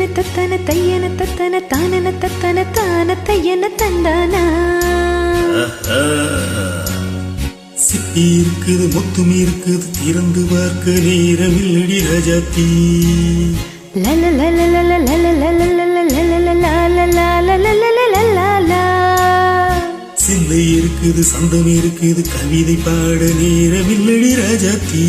தத்தன தத்தன தையன தத்தன தானன தத்தன தான தையன தந்தானா சிப்பி இருக்குது முத்தும் இருக்குது திறந்து பார்க்க நேரமில்லடி ரஜாத்தி லல லல லல லல லல லல லல சிந்தை இருக்குது சந்தம் இருக்குது கவிதை பாட நேரமில்லடி ராஜாத்தி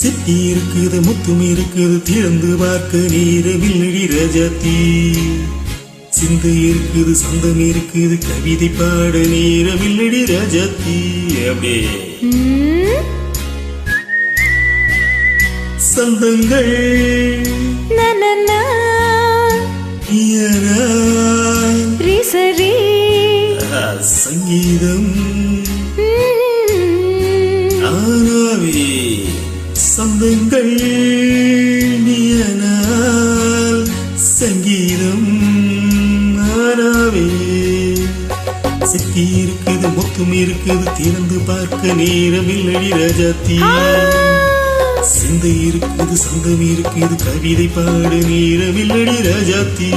சிட்டி இருக்குது முத்தும் இருக்குது திறந்து பார்க்க நேர வில்லடி ரஜதி சிந்து இருக்குது சந்தம் இருக்குது கவிதை பாட நேர வில்லடி ரஜதி அப்படியே. சந்தங்கள். சங்கீதம். சிக்கி இருக்குது மொத்தம் இருக்குது. திறந்து பார்க்க நேரமில்லடி ராஜாத்தி. சிந்தை இருக்குது சந்தம் இருக்குது. கவிதை பாட Rajathi.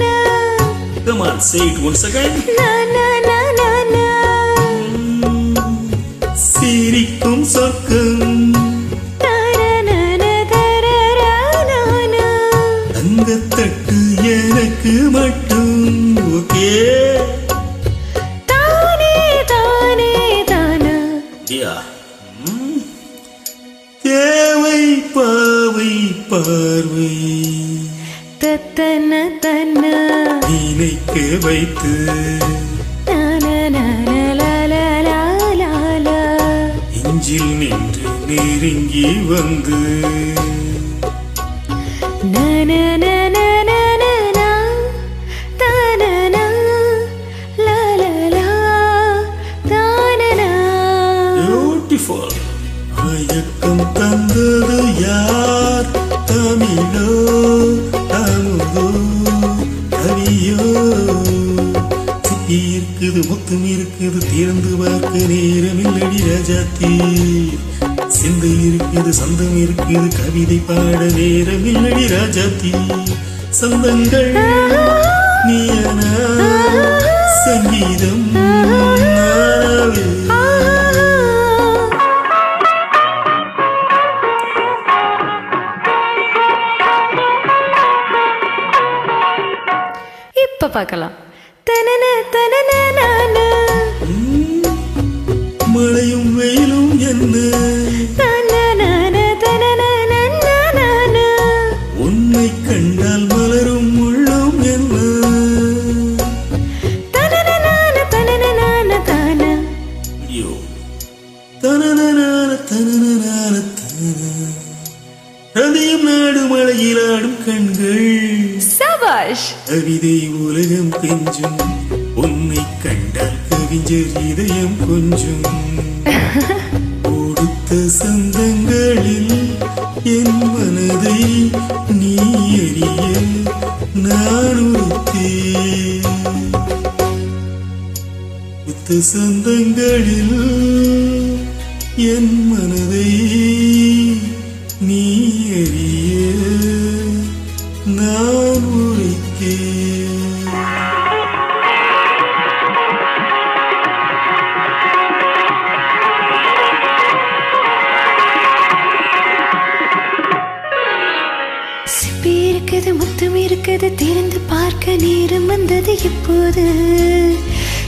Na. Come on, say it once again. சிரிக்கும் சொர்க்கம் தரனன, தரரானானா. தங்கத்தட்டு எனக்கு மட்டும் ஓகே தானே, தானே, தானா. தேவை பாவை பார்வை தத்தன, தன்னா. நினைக்க வைத்து நெஞ்சில் நின்று நெருங்கி வந்து. அயக்கம் தந்தது யார்? தமிழோ தமிழோ இருக்குது முத்தம் இருக்குது. திறந்து பார்க்க நேரமில்லடி ராஜாத்தி. சிந்தை இருக்குது சந்தம் இருக்குது. கவிதை பாட நேரமில்லடி ராஜாத்தி. சந்தங்கள் நீயனா சங்கீதம் நானாவே. பார்க்கலாம். தனன தனன. தனனனான நாடு மழையில் ஆடும் கண்கள் சபாஷ் கவிதை உலகம் கெஞ்சும் உன்னை கண்டால் கவிஞர் இதயம் கொஞ்சும் கொடுத்த சொந்தங்களில் என் மனதை நீ அறிய நான் உறுத்தேன் கொடுத்த சொந்தங்களில் என் மனதை நீ அறிய நான் உரைத்தேன் இருக்கிறது இருக்குது முத்தம் இருக்குது திறந்து பார்க்க நேரம் வந்தது இப்போது